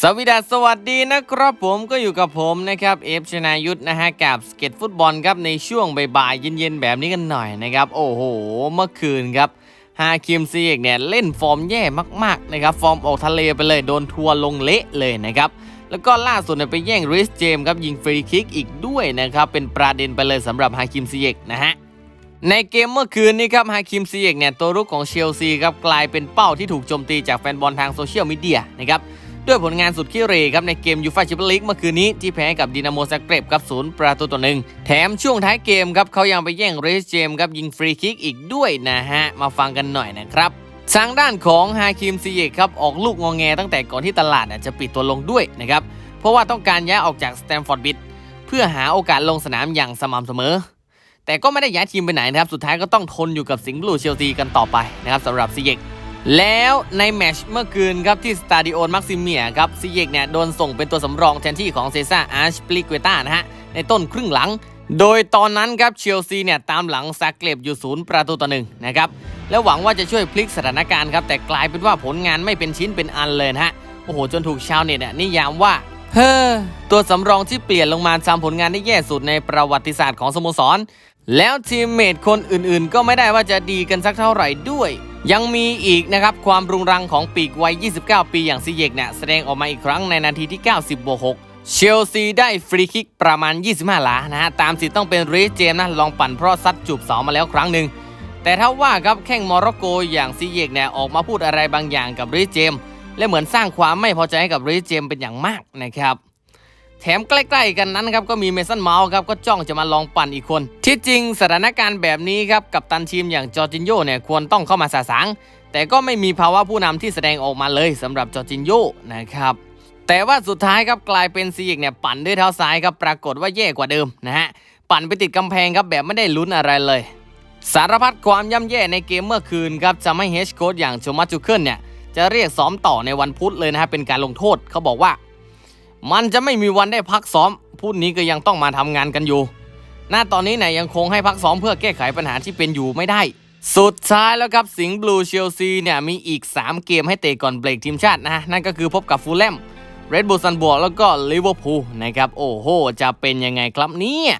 สวัสดีสวัสดีนะครับผมก็อยู่กับผมนะครับเอฟชนายุทธนะฮะกับสเก็ตฟุตบอลครับในช่วงบ่ายๆเย็นๆ แบบนี้กันหน่อยนะครับ โอ้โห เมื่อคืนครับฮาคิมซีเอกเนี่ยเล่นฟอร์มแย่มากๆนะครับฟอร์มออกทะเลไปเลยโดนทัวลงเละเลยนะครับ แล้วก็ล่าสุดเนี่ยไปแย่งริสเจมส์ครับยิงฟรีคิกอีกด้วยนะครับ เป็นประเด็นไปเลยสำหรับฮาคิมซีเอกนะฮะในเกมเมื่อคืนนี้ครับฮาคิมซีเอกเนี่ยตัวรุกของเชลซีครับกลายเป็นเป้าที่ถูกโจมตีจากแฟนบอลทางโซเชียลมีเดียนะครับ ด้วยผลงานสุดขี้เรครับในเกมยูฟ่าแชมเปี้ยนลีกเมื่อคืนนี้ที่แพ้กับดินาโมซักเรบครับศูนย์ประตูต่อหนึ่งแถมช่วงท้ายเกมครับเขายังไปแย่งเรสเจมครับยิงฟรีคิกอีกด้วยนะฮะ มาฟังกันหน่อยนะครับทางด้านของฮาคิมซีเอกครับออกลูกงอแงตั้งแต่ก่อนที่ตลาดจะปิดตัวลงด้วยนะครับเพราะว่าต้องการย้ายออกจากสแตมฟอร์ดบิดเพื่อหาโอกาสลงสนามอย่างสม่ำเสมอ แต่ก็ไม่ได้ย้ายทีมไปไหนนะครับสุดท้ายก็ต้องทนอยู่กับสิงห์บลูเชลซีกันต่อไปนะครับสำหรับซีเยก แล้วในแมชเมื่อคืนครับที่สตาดิโอนมักซิเมียครับซีเยกเนี่ยโดนส่งเป็นตัวสำรองแทนที่ของเซซ่าอาร์ชปลิกเวต้านะฮะ ในต้นครึ่งหลัง โดยตอนนั้นครับเชลซีเนี่ยตามหลังซากเกลบอยู่ศูนย์ประตูต่อหนึ่งนะครับ แล้วหวังว่าจะช่วยพลิกสถานการณ์ครับ แต่กลายเป็นว่าผลงานไม่เป็นชิ้นเป็นอันเลยนะฮะ โอ้โห จนถูกชาวเน็ตเนี่ยนิยามว่าเฮ้อตัวสำรองที่เปลี่ยนลงมาทำผลงานได้แย่สุดในประวัติศาสตร์ของสโมสร แล้วทีมเมทคนอื่นๆ ก็ไม่ได้ว่าจะดีกันสักเท่าไหร่ด้วย ยังมีอีกนะครับ ความรุงรังของปีกวัย 29 ปีอย่างซีเยกเนี่ยแสดงออกมาอีกครั้งในนาทีที่ 90บวก6เชลซีได้ฟรีคิกประมาณ 25 หลานะฮะ ตามสิทธิ์ต้องเป็นรีเจมนะ ลองปั่นเพราะซัดจูบเสามาแล้วครั้งหนึ่ง แต่ถ้าว่าครับแข้งโมร็อกโกอย่างซีเยกเนี่ยออกมาพูดอะไรบางอย่างกับริสเจม และเหมือนสร้างความไม่พอใจให้กับริสเจมเป็นอย่างมากนะครับ แถมใกล้ ๆ กันนั้นครับก็มีเมสันเมาส์ครับก็จ้องจะมาลองปั่นอีกคน ที่จริงสถานการณ์แบบนี้ครับกับตันทีมอย่างจอร์จินโยเนี่ยควรต้องเข้ามาสาสางแต่ก็ไม่มีภาวะผู้นำที่แสดงออกมาเลยสำหรับจอร์จินโยนะครับแต่ว่าสุดท้ายครับกลายเป็นซีเอกเนี่ยปั่นด้วยเท้าซ้ายครับปรากฏว่าแย่กว่าเดิมนะฮะปั่นไปติดกำแพงครับแบบไม่ได้ลุ้นอะไรเลย สารพัดความย่ำแย่ในเกมเมื่อคืนครับจะไม่เฮชโค้ดอย่างโจมัสจูเคิลเนี่ยจะเรียกซ้อมต่อในวันพุธเลยนะฮะเป็นการลงโทษเขาบอกว่า มันจะไม่มีวันได้พักซ้อมพูดนี้ก็ยังต้องมาทำงานกันอยู่ หน้าตอนนี้เนี่ยยังคงให้พักซ้อมเพื่อแก้ไขปัญหาที่เป็นอยู่ไม่ได้ สุดท้ายแล้วครับสิงห์บลูเชลซีเนี่ยมีอีก 3 เกมให้เตะก่อนเบรกทีมชาตินะนั่นก็คือพบกับฟูลแลมเรดบูลซันบวกแล้วก็ลิเวอร์พูลนะครับโอ้โห จะเป็นยังไงครับเนี่ย